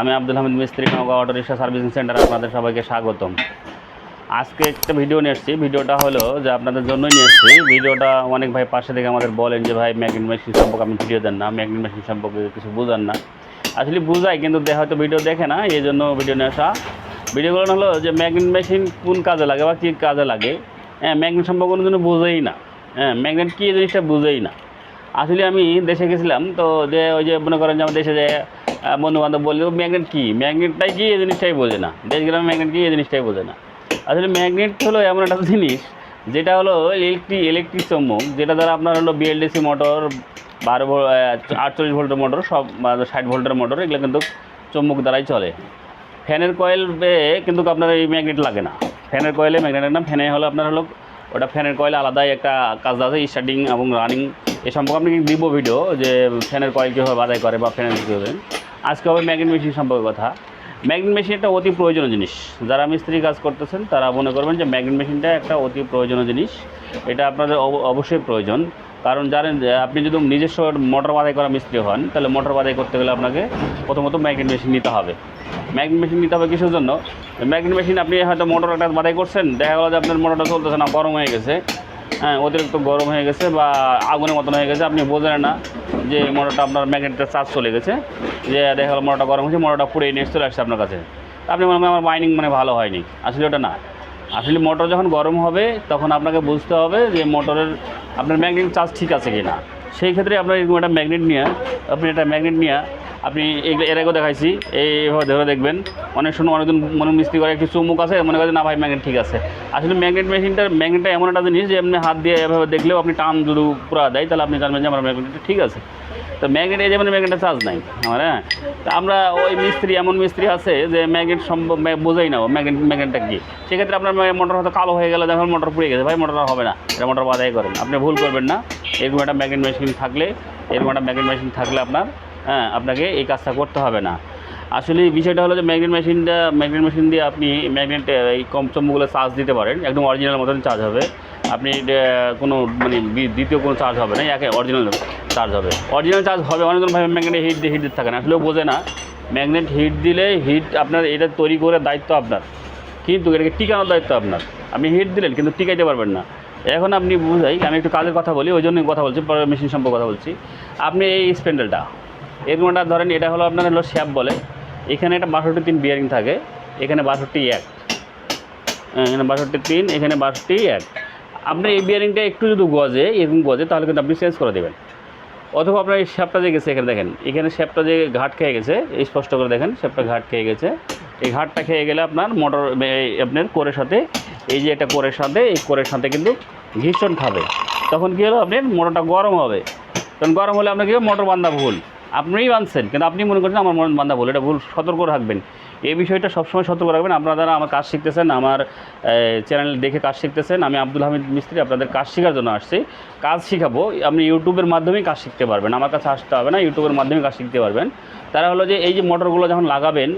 আমি আব্দুল হামিদ মিস্ত্রি, Naogaon auto rickshaw servicing centre আপনাদের সবাইকে স্বাগতম। আজকে একটা ভিডিও নিয়ে এসেছি। ভিডিওটা হলো যে আপনাদের জন্যই নিয়ে এসেছি। ভিডিওটা অনেক ভাই পাশে থেকে আমাদের বলেন যে, ভাই ম্যাগনেট মেশিন সম্পর্কে আপনি ভিডিও দেন না। ম্যাগনেট মেশিন সম্পর্কে কিছু বোঝান না। আসলে বুঝাই, কিন্তু হয়তো ভিডিও দেখে না, এই জন্য ভিডিও নিয়ে আসা। ভিডিওগুলো হলো যে ম্যাগনেট মেশিন কোন কাজে লাগে বা কী কাজে লাগে? হ্যাঁ ম্যাগনেট সম্পর্কে কোনো জন্য বুঝেই না। হ্যাঁ ম্যাগনেট কী জিনিসটা বুঝেই না। আসলে আমি দেশে গেছিলাম, তো যে ওই যে মনে করেন যে আমার দেশে যে বন্ধু বান্ধব বলল ম্যাগনেট কী? ম্যাগনেটটাই কি এই জিনিসটাই বোঝে না। দেশ গ্রামে ম্যাগনেট কী এই জিনিসটাই বোঝে না। আসলে ম্যাগনেট হলো এমন একটা জিনিস, যেটা হলো ইলেকট্রিক ইলেকট্রিক চম্বক যেটা দ্বারা আপনার হলো বিএলডিসি মোটর বারো ভোল্ট আটচল্লিশ ভোল্টের মোটর সব ষাট ভোল্টের মোটর এগুলো কিন্তু চম্বক দ্বারাই চলে। ফ্যানের কয়েল কিন্তু আপনার এই ম্যাগনেট লাগে না। ফ্যানের কয়েলে ম্যাগনেট না ফ্যানে হলো আপনার হলো, ওটা ফ্যানের কয়েল আলাদাই একটা কাজ আছে স্টার্টিং এবং রানিং এ সম্পর্কে আপনি দিব ভিডিও যে ফ্যানের কয়েল কীভাবে বাদাই করে বা ফ্যানের কী হবে আজকে হবে ম্যাগনেট মেশিন সম্পর্কে কথা। ম্যাগনেট মেশিন একটা অতি প্রয়োজনীয় জিনিস। যারা মিস্ত্রি কাজ করতেছেন, তারা মনে করবেন যে ম্যাগনেট মেশিনটা একটা অতি প্রয়োজনীয় জিনিস। এটা আপনাদের অব- অবশ্যই প্রয়োজন। কারণ জানেন আপনি যদি নিজস্ব মোটর বাদাই করা মিস্ত্রি হন, তাহলে মোটর বাদাই করতে গেলে আপনাকে প্রথমত ম্যাগনেট মেশিন নিতে হবে। ম্যাগনেট মেশিন নিতে হবে কিসের জন্য? ম্যাগনেট মেশিন আপনি হয়তো মোটর একটা বাদাই করছেন, দেখা গেলো যে আপনার মোটরটা চলতেছে না, গরম হয়ে গেছে। হ্যাঁ অতিরিক্ত গরম হয়ে গেছে বা আগুনের মতন হয়ে গেছে, আপনি বোঝেন না যে মোটরটা আপনার ম্যাগনেটটা চার্জ চলে গেছে, যে দেখা গেলো মোটরটা গরম হয়েছে, মোটরটা পুড়ে নিয়ে চলে আসছে আপনার কাছে। আপনি মনে আমার মাইনিং মানে ভালো হয়নি, আসলে ওটা না। আসলে মোটর যখন গরম হবে, তখন আপনাকে বুঝতে হবে যে মোটরের আপনার ম্যাগনেট চার্জ ঠিক আছে কি না সেই ক্ষেত্রে আপনার এরকম একটা ম্যাগনেট নিয়ে, আপনি একটা ম্যাগনেট নিয়ে, আপনি এর আগেও দেখাইছি, এইভাবে ধরে দেখবেন। অনেক সময় অনেকজন মনে মিস্ত্রি করে একটু চুমুক আছে, মনে করে না ভাই ম্যাগনেট ঠিক আছে। আসলে ম্যাগনেট মেশিনটা ম্যাগনেটটা এমন একটা জিনিস যে আপনি হাত দিয়ে এভাবে দেখলেও আপনি টান যদি পুরা দেয়, তাহলে আপনি জানবেন যে আমার ম্যাগনেটটা ঠিক আছে। তো ম্যাগনেট এই যেমন ম্যাগনেটের চার্জ নাই, আমার হ্যাঁ? তা আমরা ওই মিস্ত্রি, এমন মিস্ত্রি আছে যে ম্যাগনেট সম্ভব বোঝাই না ম্যাগনেট, ম্যাগনেটটা কি। সেক্ষেত্রে আপনার মোটর হয়তো কালো হয়ে গেলে দেখুন মোটর পুড়ে গেছে। ভাই, মোটর হবে না, এটা মোটর বাদাই করেন আপনি ভুল করবেন না, এরকম একটা ম্যাগনেট মেশিন থাকলে, এরকম একটা ম্যাগনেট মেশিন থাকলে আপনার হ্যাঁ আপনাকে এই কাজটা করতে হবে না। আসলে বিষয়টা হলো যে ম্যাগনেট মেশিনটা, ম্যাগনেট মেশিন দিয়ে আপনি ম্যাগনেট, এই কম চম্বুগুলো চার্জ দিতে পারেন, একদম অরিজিনাল মতন চার্জ হবে। আপনি কোনো মানে দ্বিতীয় কোনো চার্জ হবে না, একে অরিজিনাল চার্জ হবে। অরিজিনাল চার্জ হবে অনেকজন ভাবে ম্যাগনেট হিট দিয়ে হিট দিতে থাকে না আসলেও বোঝে না। ম্যাগনেট হিট দিলে হিট আপনার এটা তৈরি করে দায়িত্ব আপনার। কিন্তু এটাকে টিকানোর দায়িত্ব আপনার। আপনি হিট দিলেন কিন্তু টিকাইতে পারবেন না। এখন আপনি বুঝাই আমি একটু কাজের কথা বলি ওই জন্যই কথা বলছি পরে মেশিন সম্পর্কে কথা বলছি। আপনি এই স্প্যান্ডেলটা এরকমটা ধরেন এটা হলো আপনার হলো শ্যাপ বলে। এখানে একটা বাষট্টি তিন বিয়ারিং থাকে এখানে বাষট্টি এক। হ্যাঁ, এখানে বাষট্টি তিন এখানে বাষট্টি এক। আপনি এই বিয়ারিংটা একটু যদি গজে এরকম গজে তাহলে কিন্তু আপনি চেঞ্জ করে দেবেন। অথবা আপনার এই শ্যাপটা যে গেছে এখানে দেখেন, এখানে শ্যাপটা যে ঘাট খেয়ে গেছে স্পষ্ট করে দেখেন, শ্যাপটা ঘাট খেয়ে গেছে। এই ঘাটটা খেয়ে গেলে আপনার মোটর আপনার কোরের সাথে, এই যে এটা কোরের সাথে, এই কোরের সাথে কিন্তু ঘিষণ খাবে। তখন কী হলো? আপনার মোটরটা গরম হবে। কারণ গরম হলে আপনার কি? মোটর বান্ধা ভুল। আপনিই বাঁধছেন কিন্তু আপনি মনে করছেন আমার মোটর বান্ধা ভুল, এটা ভুল, সতর্ক রাখবেন। এই বিষয়টা সবসময় সতর্ক রাখবেন। আপনারা যারা আমার কাজ শিখতেছেন, আমার চ্যানেল দেখে কাজ শিখতেছেন, আমি আব্দুল হামিদ মিস্ত্রি, আপনাদের কাজ শেখার জন্য আসছি। কাজ শিখাবো, আপনি ইউটিউবের মাধ্যমেই কাজ শিখতে পারবেন। আমার কাছে আসতে হবে না ইউটিউবের মাধ্যমে কাজ শিখতে পারবেন। তারা হলো যে, এই যে মোটরগুলো যখন লাগাবেন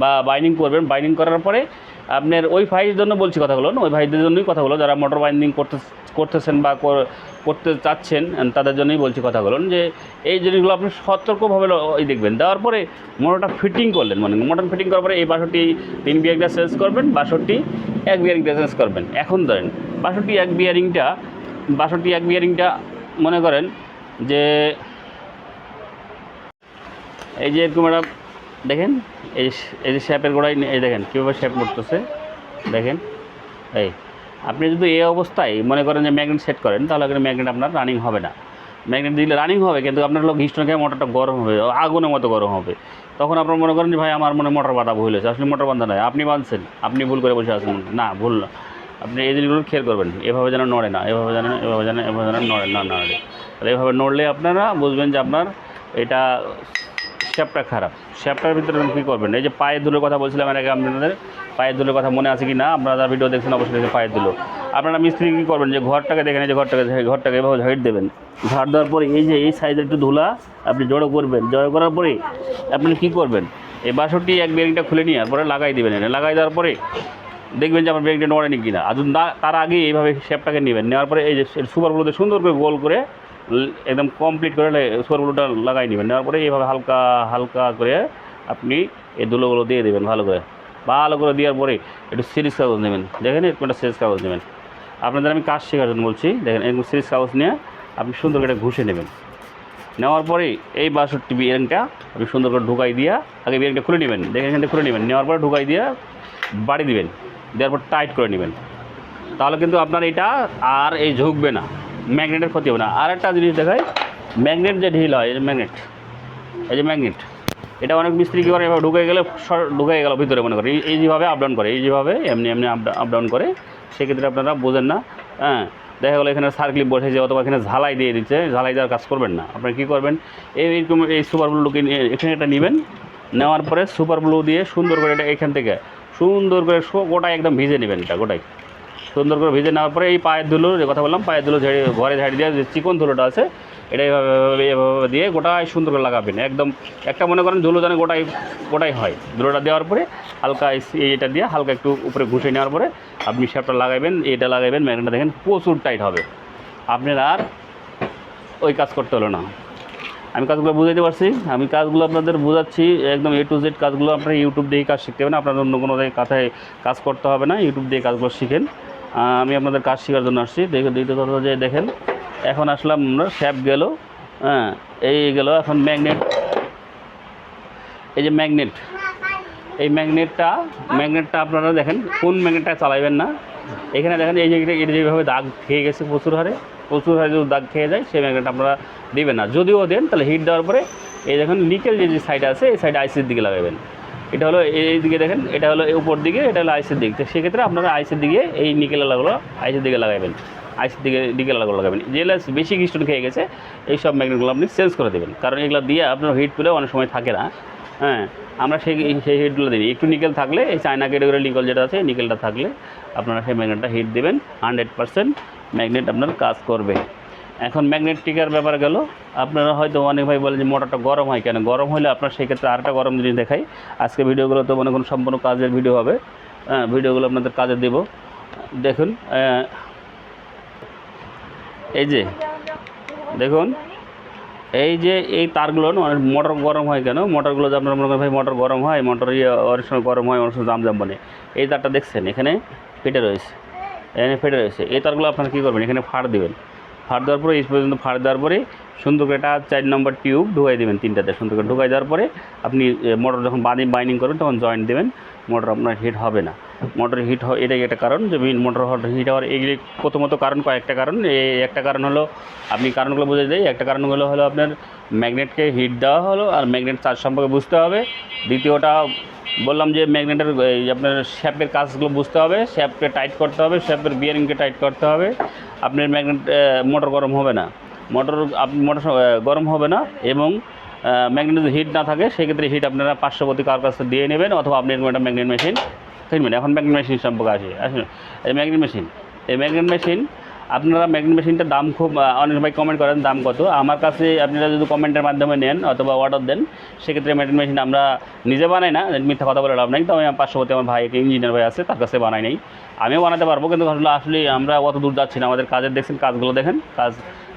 বা বাইনিং করবেন বাইনিং করার পরে আপনার ওই ভাইয়ের জন্য বলছি কথাগুলো ওই ভাইদের জন্যই কথাগুলো। যারা মোটর বাইন্ডিং করতে, করতেছেন বা কর- করতে চাচ্ছেন তাদের জন্যই বলছি কথাগুলো যে, এই জিনিসগুলো আপনি সতর্কভাবে ওই দেখবেন। দেওয়ার পরে মোটরটা ফিটিং করলেন মানে মোটর ফিটিং করার পরে এই বাষট্টি তিন বিয়ারিংটা চেঞ্জ করবেন, বাষট্টি এক বিয়ারিংটা চেঞ্জ করবেন। এখন ধরেন, বাষট্টি এক বিয়ারিংটা বাষট্টি এক বিয়ারিংটা মনে করেন যে, এই যে এরকম একটা দেখেন, এই এই যে শ্যাপের গোড়ায় এই দেখেন কীভাবে শ্যাপ করতেছে দেখেন, এই, আপনি যদি এই অবস্থায় মনে করেন যে ম্যাগনেট সেট করেন, তাহলে কিন্তু ম্যাগনেট আপনার রানিং হবে না। ম্যাগনেট দিলে রানিং হবে, কিন্তু আপনার লোক হিস্টন খেয়ে মোটরটা গরম হবে আগুনের মতো গরম হবে। তখন আপনার মনে করেন যে ভাই, আমার মনে মোটর বাঁধা ভুল হয়েছে। আসলে মোটর বাঁধা নয়, আপনি বাঁধছেন, আপনি ভুল করে বসে আছেন। না, ভুল না। আপনি এই জিনিসগুলো খেয়াল করবেন, এভাবে যেন নড়ে না, এভাবে যেন এভাবে যেন এভাবে যেন নড়ে, না নড়ে। তাহলে এভাবে নড়লে আপনারা বুঝবেন যে আপনার এটা শ্যাপটা খারাপ। শ্যাপটার ভিতরে আপনি কী করবেন? এই যে পায়ের দুলোর কথা বলছিলাম আগে আপনাদের, পায়ের দুলোর কথা মনে আছে কি না? আপনারা ভিডিও দেখছেন, অবশ্যই পায়ের দুলো। আপনারা মিস্ত্রি কী করবেন? যে ঘরটাকে দেখেন, এই যে ঘরটাকে ঘরটাকে এভাবে ঝাইট দেবেন। ঝাড় দেওয়ার পরে এই যে এই সাইজের একটু ধুলা আপনি জড়ো করবেন। জড়ো করার পরে আপনি কী করবেন? এই বাসরটি এক বেরিংটা খুলে নিয়ে পরে লাগাই দেবেন এটা লাগাই দেওয়ার পরে দেখবেন যে আমার ব্রেকটা নড়েনি কিনা। আর তার আগে এইভাবে শেপটাকে নেবেন। নেওয়ার পরে এই যে সুপারগুলোতে সুন্দর করে গোল করে একদম কমপ্লিট করে সুপারগুলোটা লাগাই নেবেন। নেওয়ার পরে এইভাবে হালকা হালকা করে আপনি এই ধুলোগুলো দিয়ে দেবেন ভালো করে। ভালো করে দেওয়ার পরে একটু সিরিজ কাগজ নেবেন। দেখেন এরকম একটা সিরিজ কাগজ নেবেন। আপনাদের আমি কাজ শেখার জন্য বলছি। দেখেন এরকম সিরিজ কাগজ নিয়ে আপনি সুন্দর করে ঘুষে নেবেন। নেওয়ার পরে এই বাষট্টি বিয়ারিংটা আপনি সুন্দর করে ঢুকাই দিয়া আগে বিয়ারিংটা খুলে নেবেন। দেখে এখান খুলে নেবেন। নেওয়ার পরে ঢুকাই দিয়া বাড়ি দিবেন। দেওয়ার পর টাইট করে নেবেন। তাহলে কিন্তু আপনার এটা আর এই ঝুঁকবে না। ম্যাগনেটের ক্ষতি হবে না। আর একটা জিনিস দেখায় ম্যাগনেট যে ঢিল হয়, এই যে ম্যাগনেট, এই যে ম্যাগনেট, এটা অনেক মিস্ত্রি কী করে এবার ঢুকে গেলে ঢুকে গেল ভিতরে মনে করে, এই- যেভাবে আপ ডাউন করে, এই যেভাবে এমনি এমনি আপ ডাউন করে, সেক্ষেত্রে আপনারা বোঝেন না হ্যাঁ। দেখা গেলো এখানে সার্কলিপ বসেছে অথবা এখানে ঝালাই দিয়ে দিচ্ছে, ঝালাই দেওয়ার কাজ করবেন না। আপনারা কী করবেন, এই এইরকম এই সুপার ব্লুকে এখানে এটা নেবেন, নেওয়ার পরে সুপার ব্লু দিয়ে সুন্দর করে এটা এখান থেকে, সুন্দর করে গোটাই একদম ভিজে নেবেন এটা গোটাই সুন্দর করে ভিজে নেওয়ার পরে এই পায়ের ধুলো, যে কথা বললাম, পায়ের ধুলো ঝেড়ে, ঘরে ঝাড়ি দেওয়া যে চিকন ধুলোটা আছে, এটা এভাবে এভাবে দিয়ে গোটাই সুন্দর করে লাগাবেন। একদম, একটা মনে করেন ধুলো যেন গোটাই গোটাই হয়। ধুলোটা দেওয়ার পরে হালকা এইটা দিয়ে হালকা একটু উপরে ঘুষে নেওয়ার পরে আপনি শ্যাপটা লাগাবেন এটা লাগাবেন, ম্যাগনেটটা দেখেন প্রচুর টাইট হবে। আপনার আর ওই কাজ করতে হলো না। আমি কাজগুলো বুঝাইতে পারছি, আমি কাজগুলো আপনাদের বোঝাচ্ছি, একদম এ টু জেড কাজগুলো আপনারা ইউটিউব দিয়ে কাজ শিখতে হবে না আপনাদের অন্য কোনো কাথায় কাজ করতে হবে না ইউটিউব দিয়ে কাজগুলো শিখেন। আমি আপনাদের কাজ শেখার জন্য আসছি। দেখে দ্বিতীয় কথা যে দেখেন, এখন আসলাম আমরা শ্যাপ গেল হ্যাঁ এই গেল এখন ম্যাগনেট। এই যে ম্যাগনেট, এই ম্যাগনেটটা ম্যাগনেটটা আপনারা দেখেন, কোন ম্যাগনেটটা চালাইবেন না। এখানে দেখেন, এই যে এটা যেভাবে দাগ খেয়ে গেছে প্রচুর হারে প্রচুর হারে যদি দাগ খেয়ে যায়, সেই ম্যাগনেটটা আপনারা দিবেন না। যদিও দেন, তাহলে হিট দেওয়ার পরে, এই দেখেন নিকেল যে যে সাইড আছে, এই সাইডে আইসির দিকে লাগাবেন এটা হলো এই- দিকে দেখেন, এটা হলো উপর দিকে, এটা হলো আইসের দিক। তো সেক্ষেত্রে আপনারা আইসের দিকে এই নিকেল আলাগুলো, আইসের দিকে লাগাবেন আইসের দিকে নিকেল আলাগুলো লাগাবেন। যেগুলো বেশি স্টোন খেয়ে গেছে, এই সব ম্যাগনেটগুলো আপনি চেঞ্জ করে দেবেন। কারণ এগুলো দিয়ে আপনার হিট পেলেও অনেক সময় থাকে না। হ্যাঁ আমরা সেই সেই হিটগুলো দিই একটু নিকেল থাকলে, এই চায়না ক্যাটাগরি নিকেল যেটা আছে নিকেলটা থাকলে আপনারা সেই ম্যাগনেটটা হিট দেবেন। হান্ড্রেড পারসেন্ট ম্যাগনেট আপনার কাজ করবে। এখন ম্যাগনেট টিকার ব্যাপার গেল। আপনারা হয়তো অনেক ভাই বলে যে মোটরটা গরম হয় কেন? গরম হলে আপনার সেই ক্ষেত্রে আরেকটা গরম জিনিস দেখাই। আজকে ভিডিওগুলো তো মনে করুন সম্পূর্ণ কাজের ভিডিও হবে। হ্যাঁ ভিডিওগুলো আপনাদের কাজে দেব। দেখুন এই যে দেখুন এই যে এই তারগুলো না, অনেক মোটর গরম হয় কেন? মোটরগুলো যে আপনার মনে করেন ভাই মোটর গরম হয় মোটর ইয়ে অনেক সময় গরম হয় অনেক সময় জাম বনে। এই তারটা দেখছেন? এখানে ফেটে রয়েছে। এখানে ফেটে রয়েছে। এই তারগুলো আপনারা কী করবেন? এখানে ফাড় দেবেন। ফাড় দেওয়ার পরে এই পর্যন্ত ফাড় দেওয়ার পরে সুন্দর করে একটা চার নম্বর টিউব ঢুকাই দেবেন তিনটাতে। সুন্দর করে ঢুকাই দেওয়ার পরে আপনি মোটর যখন বাঁধি বাইন্ডিং করবেন, তখন জয়েন্ট দেবেন। মোটর আপনার হিট হবে না। মোটর হিট এটাই একটা কারণ যে মোটর হিট হওয়ার এগুলি প্রথমত কারণ কয়েকটা কারণ। এই একটা কারণ হলো, আপনি কারণগুলো বুঝে দেয় একটা কারণগুলো হলো আপনার ম্যাগনেটকে হিট দেওয়া হলো, আর ম্যাগনেট চার্জ সম্পর্কে বুঝতে হবে। দ্বিতীয়টা বললাম যে ম্যাগনেটের আপনার শ্যাপের কাজগুলো বুঝতে হবে, শ্যাপকে টাইট করতে হবে, শ্যাপের বিয়ারিংকে টাইট করতে হবে। আপনার ম্যাগনেট মোটর গরম হবে না। মোটর আপনি মোটর গরম হবে না এবং ম্যাগনেট হিট না থাকে, সেক্ষেত্রে হিট আপনারা পার্শ্ববর্তী কার কাছে দিয়ে নেবেন অথবা আপনি এরকম একটা ম্যাগনেট মেশিন কিনবেন। এখন ম্যাগনেট মেশিন সম্পর্কে আসে, আসুন। এই ম্যাগনেট মেশিন, এই ম্যাগনেট মেশিন আপনারা ম্যাগনেট মেশিনটার দাম খুব অনেক কমেন্ট করেন দাম কত। আমার কাছে আপনারা যদি কমেন্টের মাধ্যমে নেন অথবা অর্ডার দেন, সেক্ষেত্রে ম্যাগনেট মেশিন আমরা নিজে বানাই না, মিথ্যা কথা বলে লাভ নাই। তো আমি পার্শ্ববর্তী আমার ভাই ইঞ্জিনিয়ার ভাই আছে, তার কাছে বানাই নাই। আমিও বানাতে পারব, কিন্তু আসলে আসলে আমরা অত দূর যাচ্ছি না। আমাদের কাজের দেখছেন, কাজগুলো দেখেন। কাজ,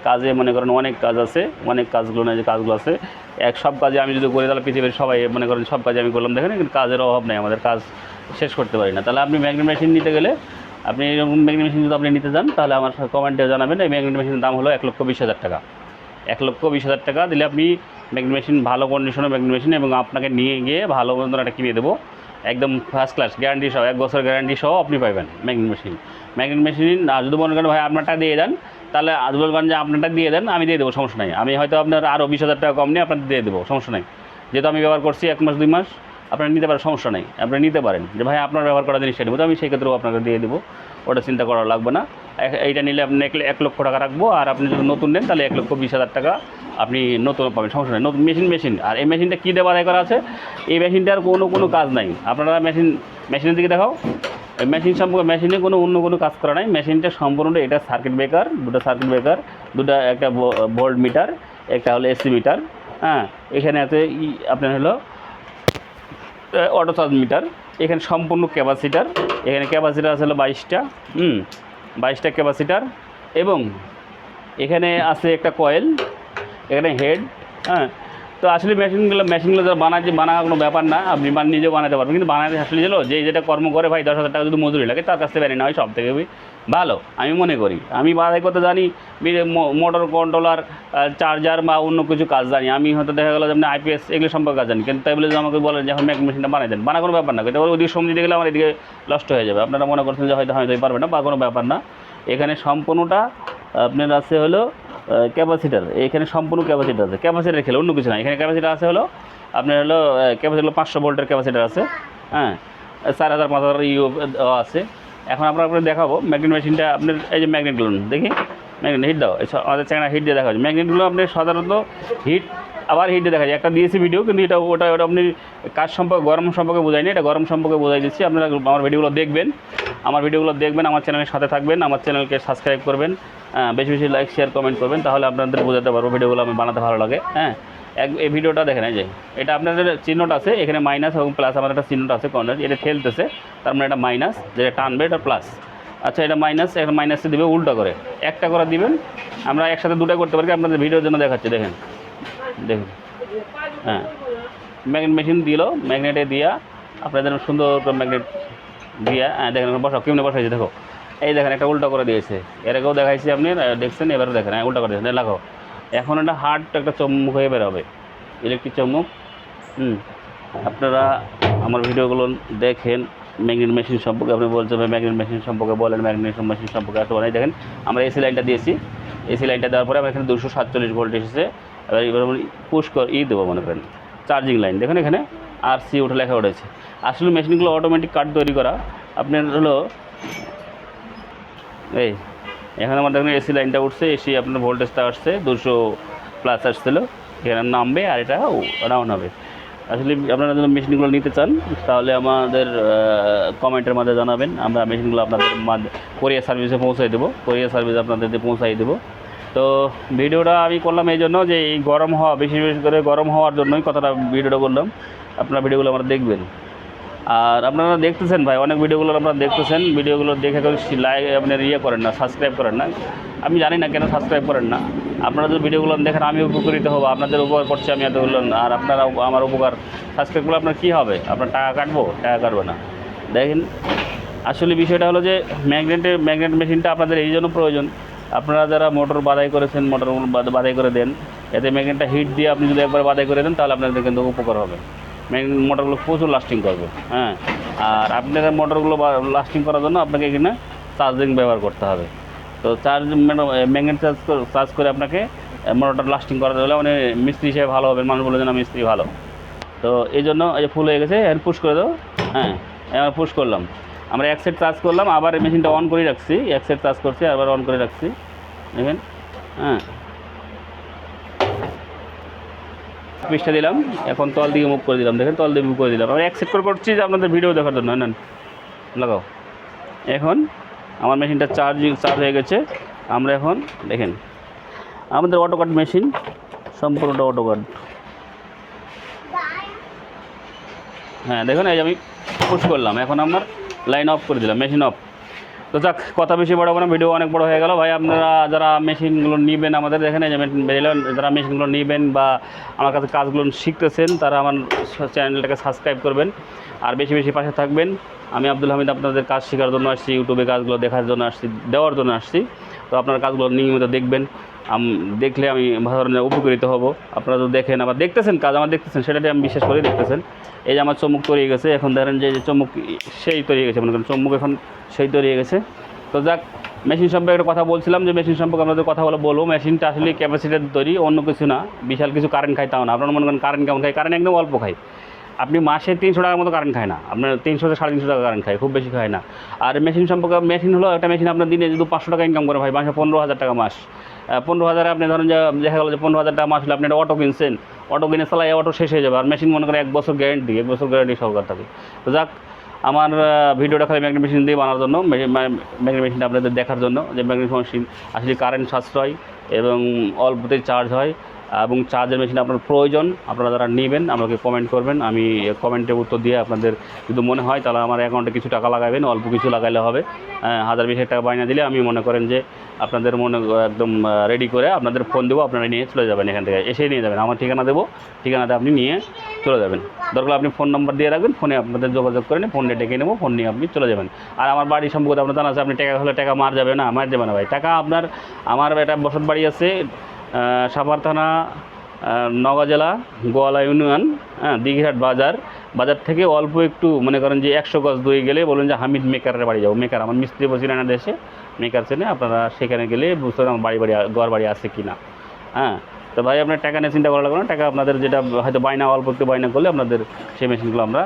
কাজে মনে করেন অনেক কাজ আছে, অনেক কাজগুলো না যে কাজগুলো আছে। এক সব কাজে আমি যদি করি, তাহলে পৃথিবীর সবাই মনে করেন সব কাজে আমি করলাম। দেখেন, কিন্তু কাজের অভাব নেই, আমাদের কাজ শেষ করতে পারি না। তাহলে আপনি ম্যাগনেট মেশিন নিতে গেলে আপনি এরকম ম্যাগনেট মেশিন যদি আপনি নিতে চান তাহলে আমার কমেন্টে জানাবেন, এই ম্যাগনেট মেশিনের দাম হলো এক লক্ষ বিশ হাজার টাকা। এক লক্ষ বিশ হাজার টাকা দিলে আপনি ম্যাগনেট মেশিন ভালো কন্ডিশনের ম্যাগনেট মেশিন এবং আপনাকে নিয়ে গিয়ে ভালো মতন একটা কিনে দেবো। একদম ফার্স্ট ক্লাস গ্যারান্টি সহ, এক বছর গ্যারান্টি সহ আপনি পাবেন ম্যাগনেট মেশিন ম্যাগনেট মেশিন যদি মনে করেন, ভাই, আপনারটা দিয়ে দেন, তাহলে আজ বলবেন যে আপনারটা দিয়ে দেন, আমি দিয়ে দেবো, সমস্যা নাই। আমি হয়তো আপনার আরও বিশ হাজার টাকা কম নিয়ে আপনার দিয়ে দেবো, সমস্যা নাই। যেহেতু আমি ব্যবহার করছি এক মাস, দুই মাস আপনারা নিতে পারেন, সমস্যা নেই। আপনারা নিতে পারেন। যে ভাই, আপনার ব্যবহার করা জিনিসটা নেব। তো আমি সেই ক্ষেত্রেও আপনাকে দিয়ে দেবো। ওটা চিন্তা করা লাগবে না। এইটা নিলে আপনি এক লক্ষ টাকা রাখব। আর আপনি যদি নতুন নেন, তাহলে এক লক্ষ বিশ হাজার টাকা আপনি নতুন পাবেন। সমস্যা নেই। নতুন মেশিন মেশিন। আর এই মেশিনটা কী দেওয়া করা আছে? এই মেশিনটার কোনো কোনো কাজ নাই। আপনারা মেশিন, মেশিনের দিকে দেখাও। এই মেশিন সম্পর্কে, মেশিনে কোনো, অন্য কোনো কাজ করা নাই। মেশিনটা সম্পূর্ণ এটা সার্কিট ব্রেকার দুটো সার্কিট ব্রেকার দুটো একটা ভোল্ট মিটার একটা হলো এসি মিটার হ্যাঁ? এখানে আছে আপনার হলো অটো মিটার। এখানে সম্পূর্ণ ক্যাপাসিটার। এখানে ক্যাপাসিটার আছে হলো বাইশটা, হুম, বাইশটা ক্যাপাসিটার। এবং এখানে আছে একটা কয়েল, এখানে হেড হ্যাঁ তো আসলে মেশিনগুলো মেশিনগুলো যারা বানাচ্ছে বানা কোনো ব্যাপার না, আপনি নিজেও বানাতে পারবেন। কিন্তু বানাতে আসলে যেন যে যেটা কর্ম করে, ভাই, দশ হাজার টাকা যদি মজুরি লাগে, তার কাছ থেকে নেওয়া হয় সব থেকে ভালো, আমি মনে করি। আমি বাধাই করতে জানি মোটর কন্ট্রোলার চার্জার বা অন্য কিছু কাজ জানি। আমি হয়তো দেখা গেলো যে আপনি আইপিএস এগুলো সম্পর্কে কাজ জানি। কিন্তু তাই বলে যে আমাকে বলেন যে, এখন ম্যাক মেশিনটা বানাই দেন। বানা কোনো ব্যাপার না। কিন্তু ওদিকে সময় দিতে গেলে আমার এদিকে নষ্ট হয়ে যাবে। আপনারা মনে করছেন যে হয়তো হয়তো পারবে না, বা কোনো ব্যাপার না। এখানে সম্পূর্ণটা আপনার আছে হলো ক্যাপাসিটার এখানে সম্পূর্ণ ক্যাপাসিটার আছে। ক্যাপাসিটার খেলে অন্য কিছু না এখানে ক্যাপাসিটার আছে হলো, আপনার হলো ক্যাপাসিটার হলো পাঁচশো ভোল্টের ক্যাপাসিটার আছে হ্যাঁ? চার হাজার, পাঁচ হাজার ইউ আছে। এখন আমরা আপনার দেখাবো ম্যাগনেট মেশিনটা আপনার এই যে ম্যাগনেটগুলো দেখি? ম্যাগনেট হিট দাও। আমাদের চ্যাংড়া হিট দিয়ে দেখা হচ্ছে ম্যাগনেটগুলো আপনি সাধারণত হিট আবার হিট দেখা যায়। একটা দিয়েছি ভিডিও কিন্তু এটা ওটা ওটা আপনি কাজ সম্পর্কে গরম সম্পর্কে বোঝাইনি, এটা গরম সম্পর্কে বোঝাই দিচ্ছি। আপনারা আমার ভিডিওগুলো দেখবেন, আমার ভিডিওগুলো দেখবেন, আমার চ্যানেলের সাথে থাকবেন, আমার চ্যানেলকে সাবস্ক্রাইব করবেন বেশি বেশি লাইক শেয়ার কমেন্ট করবেন, তাহলে আপনাদের বোঝাতে পারব ভিডিওগুলো আমি বানাতে ভালো লাগে হ্যাঁ? এক এই ভিডিওটা দেখেন, এই যে, এটা আপনাদের চিহ্নটা আছে, এখানে মাইনাস এবং প্লাস আমার একটা চিহ্নটা আছে কর্নার এটা ঠেলতেছে, তার মানে এটা মাইনাস যেটা টানবে এটা প্লাস আচ্ছা এটা মাইনাস একটা মাইনাসে দেবে উল্টা করে। একটা করে দিবেন, আমরা একসাথে দুটো করতে পারি, আপনাদের ভিডিওর জন্য দেখাচ্ছি, দেখেন। দেখুন। হ্যাঁ। ম্যাগনেট মেশিন দিল ম্যাগনেটে দিয়া আপনাদের সুন্দর করে ম্যাগনেট দিয়া হ্যাঁ দেখেন বসাও, কেমনে বসাইছে দেখো। এই দেখেন একটা উল্টা করে দিয়েছে। এর আগেও দেখাইছি আপনি দেখছেন, এবারও দেখেন হ্যাঁ উল্টা করে দিয়েছেন লাগাও এখন একটা হার্ড একটা চম্মুক হয়ে বেরোবে ইলেকট্রিক চম্মুক হুম, আপনারা আমার ভিডিওগুলো দেখেন ম্যাগনেট মেশিন সম্পর্কে আপনি বলছেন ম্যাগনেট মেশিন সম্পর্কে বলেন ম্যাগনেট মেশিন সম্পর্কে একটা বানাই দেখেন, আমরা এসি লাইনটা দিয়েছি। এসি লাইনটা দেওয়ার পরে আমার এখানে দুশো সাতচল্লিশ ভোল্ট এসেছে। এবার পুশ কর ই দেবো মনে করেন। চার্জিং লাইন দেখেন এখানে আর সি উঠে লেখা উঠেছে। আসলে মেশিনগুলো অটোমেটিক কাট তৈরি করা। আপনার হলো, এই, এখানে আমার দেখুন এসি লাইনটা উঠছে এসি আপনার ভোল্টেজটা আসছে, দুশো প্লাস আসছিল। এখানে নামবে আর এটা ডাউন হবে। আসলে আপনারা যদি মেশিনগুলো নিতে চান, তাহলে আমাদের কমেন্টের মাঝে জানাবেন। আমরা মেশিনগুলো আপনাদের মাঝে কোরিয়ার সার্ভিসে পৌঁছাই দেবো। কোরিয়ার সার্ভিস আপনাদের পৌঁছাই দেবো। তো ভিডিওটা আমি করলাম এই জন্য যে এই গরম হওয়া, বেশি বেশি করে গরম হওয়ার জন্যই কথাটা ভিডিওটা করলাম। আপনারা ভিডিওগুলো আমরা দেখবেন। আর আপনারা দেখতেছেন ভাই, অনেক ভিডিওগুলো আপনারা দেখতেছেন। ভিডিওগুলো দেখে লাইক আপনার ইয়ে করেন না সাবস্ক্রাইব করেন না। আমি জানি না কেন সাবস্ক্রাইব করেন না। আপনারা যদি ভিডিওগুলো দেখেন আমি উপকৃত হব। আপনাদের উপকার করছি আমি এতগুলো। আর আপনারা আমার উপকার সাবস্ক্রাইব করলে আপনার কী হবে? আপনার টাকা কাটবো? টাকা কাটবে না। দেখেন, আসলে বিষয়টা হলো যে ম্যাগনেটের ম্যাগনেট মেশিনটা আপনাদের এই জন্য প্রয়োজন। আপনারা যারা মোটর বাদাই করেছেন, মোটর বাদাই করে দেন, এতে ম্যাগনেটটা হিট দিয়ে আপনি যদি একবার বাদাই করে দেন, তাহলে আপনাদের কিন্তু উপকার হবে। ম্যাগনেট মোটরগুলো প্রচুর লাস্টিং করবে হ্যাঁ? আর আপনারা মোটরগুলো লাস্টিং করার জন্য আপনাকে এখানে চার্জিং ব্যবহার করতে হবে। তো চার্জ ম্যাগনেট চার্জ চার্জ করে আপনাকে মোটরটা লাস্টিং করাতে হলে মানে মিস্ত্রি হিসেবে ভালো হবে মানুষ বলে যেন মিস্ত্রি ভালো। তো এই জন্য এই যে ফুল হয়ে গেছে এর পুশ করে দাও হ্যাঁ? এবার পুশ করলাম। আমরা এক সেট চার্জ করলাম, আবার মেশিনটা অন করে রাখছি। এক সেট চার্জ করছি, আবার অন করে রাখছি। দেখেন হ্যাঁ। পিসটা দিলাম, এখন তল দিকে মুভ করে দিলাম। দেখেন, তল দিকে মুভ করে দিলাম। আমরা এক সেট করে করছি যে আপনাদের ভিডিও দেখার জন্য, নেন লাগাও। এখন আমার মেশিনটা চার্জ চার্জ হয়ে গেছে। আমরা এখন, দেখেন, আমাদের অটো কাট মেশিন সম্পূর্ণটা অটো কাট হ্যাঁ দেখুন, এই আমি পুশ করলাম। এখন আমার লাইন অফ করে দিলাম, মেশিন অফ। তো যাক, কথা বেশি বড় না, ভিডিও অনেক বড় হয়ে গেল। ভাই, আপনারা যারা মেশিনগুলো নেবেন আমাদের, দেখেন যারা মেশিনগুলো নেবেন বা আমার কাছে কাজগুলো শিখতেছেন, তারা আমার চ্যানেলটাকে সাবস্ক্রাইব করবেন। আর বেশি বেশি পাশে থাকবেন। আমি আব্দুল হামিদ আপনাদের কাজ শেখার জন্য আসছি, ইউটিউবে কাজগুলো দেখার জন্য আসছি, দেওয়ার জন্য আসছি। তো আপনার কাজগুলো নিয়মিত দেখবেন। দেখলে আমি ধরনের উপকৃত হব। আপনারা তো দেখেন, আবার দেখতেছেন কাজ, আমার দেখতেছেন, সেটাতে আমি বিশ্বাস করে দেখতেছেন। এই যে আমার চমুক তৈরি গেছে, এখন ধরেন যে চমুক সেই তৈরি গেছে, মনে করেন চমুক এখন সেই তৈরি গেছে। তো যাক, মেশিন সম্পর্কে একটা কথা বলছিলাম যে, মেশিন সম্পর্কে আপনাদের কথা বলে বলব, মেশিনটা আসলে ক্যাপাসিটির তৈরি, অন্য কিছু না। বিশাল কিছু কারেন্ট খায় তাও না। আপনারা মনে করেন কারেন্ট কেমন খায় কারেন্ট একদম অল্প খায় আপনি মাসে তিনশো টাকার মতো কারেন্ট খায় না। আপনার তিনশো থেকে সাড়ে তিনশো টাকা কারেন্ট খায়, খুব বেশি খায় না। আর মেশিন সম্পর্কে মেশিন হলো একটা মেশিন আপনার দিনে যদি পাঁচশো টাকা ইনকাম করে ভাই, মাসে পনেরো হাজার টাকা মাস। পনেরো হাজারে আপনি ধরেন যে, দেখা গেলো যে পনেরো হাজার টাকা মাস হলে আপনি একটা অটো কিনছেন অটো কিনে চালাই অটো শেষ হয়ে যাবে। আর মেশিন মনে করেন এক বছর গ্যারেন্টি এক বছর গ্যারেন্টি সরকার থাকে। তো যাক, আমার ভিডিওটা খালি ম্যাগনেট মেশিন দিয়ে বানানোর জন্য ম্যাগনেট মেশিনটা আপনাদের দেখার জন্য, যে ম্যাগনেট মেশিন আসলে কারেন্ট সাশ্রয় এবং অল্পতেই চার্জ হয়। এবং চার্জের মেশিন আপনার প্রয়োজন, আপনারা যারা নেবেন, আমাকে কমেন্ট করবেন, আমি কমেন্টের উত্তর দিয়ে আপনাদের যদি মনে হয় তাহলে আমার অ্যাকাউন্টে কিছু টাকা লাগাবেন, অল্প কিছু লাগাইলে হবে। হাজার বিশ টাকা বাইনা দিলে আমি মনে করেন যে আপনাদের মনে একদম রেডি করে আপনাদের ফোন দেবো, আপনারা নিয়ে চলে যাবেন এখান থেকে। এসেই নিয়ে যাবেন। আমার ঠিকানা দেবো, ঠিকানাতে আপনি নিয়ে চলে যাবেন। দরকার আপনি ফোন নাম্বার দিয়ে রাখবেন ফোনে আপনাদের যোগাযোগ করে নিয়ে ফোনে ডেকে নেব ফোন নিয়ে আপনি চলে যাবেন। আর আমার বাড়ি সম্পর্কে আপনার জানা আছে, আপনি টাকা হলে টাকা মার যাবে না, মার যাবে না ভাই। টাকা আপনার, আমার একটা বসত বাড়ি আছে সাভার থানা নওগাঁ জেলা, গোয়ালা ইউনিয়ন হ্যাঁ দিঘিহাট বাজার। বাজার থেকে অল্প একটু মনে করেন যে একশো গজ দই গেলে বলুন যে হামিদ মেকারের বাড়ি যাব। মেকার আমার মিস্ত্রি বসিলেন দেশে মেকার চেনে আপনারা সেখানে গেলে বুঝতে পারেন বাড়ি বাড়ি, ঘর বাড়ি আছে কি না হ্যাঁ তো ভাই, আপনার টাকা নিয়ে চিন্তা করা লাগবে না। টাকা আপনাদের যেটা হয়তো বাইনা অল্প একটু বাইনা করলে আপনাদের সেই মেশিনগুলো আমরা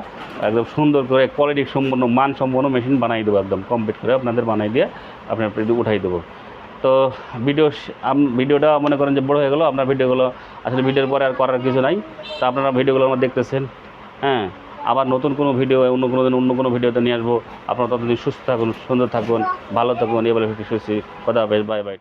একদম সুন্দর করে কোয়ালিটি সম্পন্ন মান সম্পন্ন মেশিন বানাই দেবো, একদম কমপ্লিট করে আপনাদের বানাই দিয়ে আপনার উঠাই দেবো। তো ভিডিও ভিডিওটা মনে করেন যে বড় হয়ে গেলো আপনার ভিডিওগুলো আসলে ভিডিওর পরে আর করার কিছু নাই। তো আপনারা ভিডিওগুলো আমার দেখতেছেন। হ্যাঁ আবার নতুন কোনো ভিডিও, অন্য কোনো দিন অন্য কোনো ভিডিওতে নিয়ে আসব। আপনারা ততদিন সুস্থ থাকুন, সুন্দর থাকুন, ভালো থাকুন। এবারে সুস্থ কথা বেশ বাই বাই।